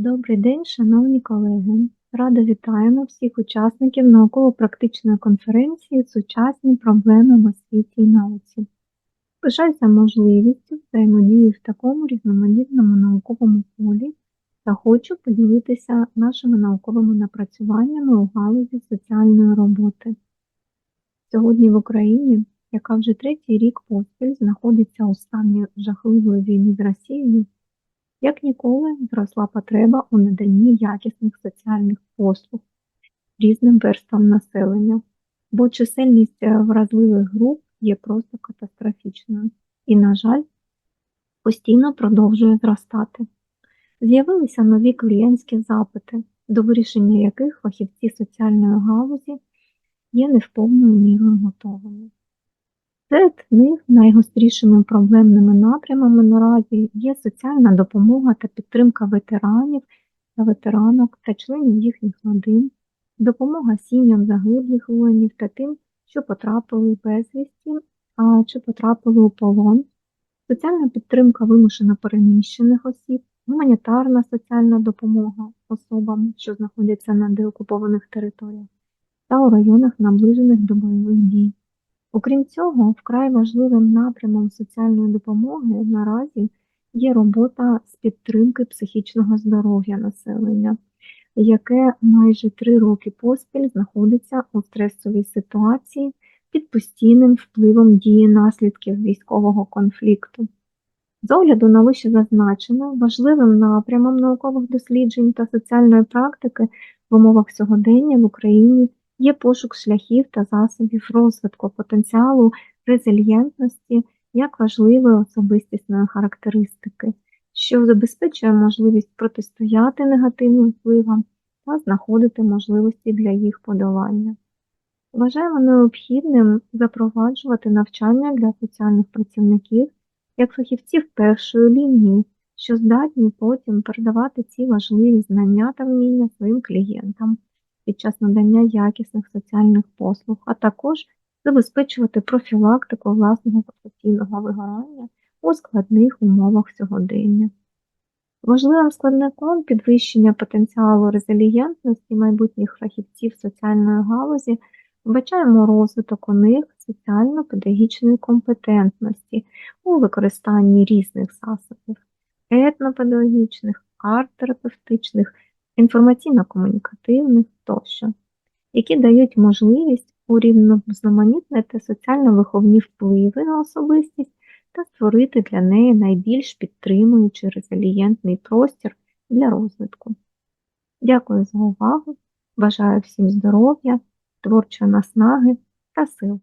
Добрий день, шановні колеги! Радо вітаємо всіх учасників науково-практичної конференції Сучасні проблеми в освіті і науці. Пишаюся можливістю взаємодії в такому різноманітному науковому полі та хочу поділитися нашими науковими напрацюваннями у галузі соціальної роботи. Сьогодні в Україні, яка вже третій рік поспіль знаходиться у стані жахливої війни з Росією, як ніколи зросла потреба у наданні якісних соціальних послуг різним верствам населення, бо чисельність е, вразливих груп є просто катастрофічною і, на жаль, постійно продовжує зростати. З'явилися нові клієнтські запити, до вирішення яких фахівці соціальної галузі є не в повною мірою готовими. Серед них найгострішими проблемними напрямами наразі є соціальна допомога та підтримка ветеранів та ветеранок та членів їхніх родин, допомога сім'ям загиблих воїнів та тим, що потрапили безвісті а, чи потрапили у полон, соціальна підтримка вимушено переміщених осіб, гуманітарна соціальна допомога особам, що знаходяться на деокупованих територіях, та у районах, наближених до бойових дій. Окрім цього, вкрай важливим напрямом соціальної допомоги наразі є робота з підтримки психічного здоров'я населення, яке майже три роки поспіль знаходиться у стресовій ситуації під постійним впливом дії наслідків військового конфлікту. З огляду на вище зазначено, важливим напрямом наукових досліджень та соціальної практики в умовах сьогодення в Україні є пошук шляхів та засобів розвитку потенціалу резильєнтності як важливої особистісної характеристики, що забезпечує можливість протистояти негативним впливам та знаходити можливості для їх подолання. Вважаємо необхідним запроваджувати навчання для соціальних працівників як фахівців першої лінії, що здатні потім передавати ці важливі знання та вміння своїм клієнтам під час надання якісних соціальних послуг, а також забезпечувати профілактику власного професійного вигорання у складних умовах сьогодення. Важливим складником підвищення потенціалу резилієнтності майбутніх фахівців соціальної галузі вбачаємо розвиток у них соціально-педагогічної компетентності у використанні різних засобів етнопедагогічних, арт-терапевтичних, інформаційно-комунікативних тощо, які дають можливість урівноманітнити соціально-виховні впливи на особистість та створити для неї найбільш підтримуючий резилієнтний простір для розвитку. Дякую за увагу! Бажаю всім здоров'я, творчої наснаги та сил!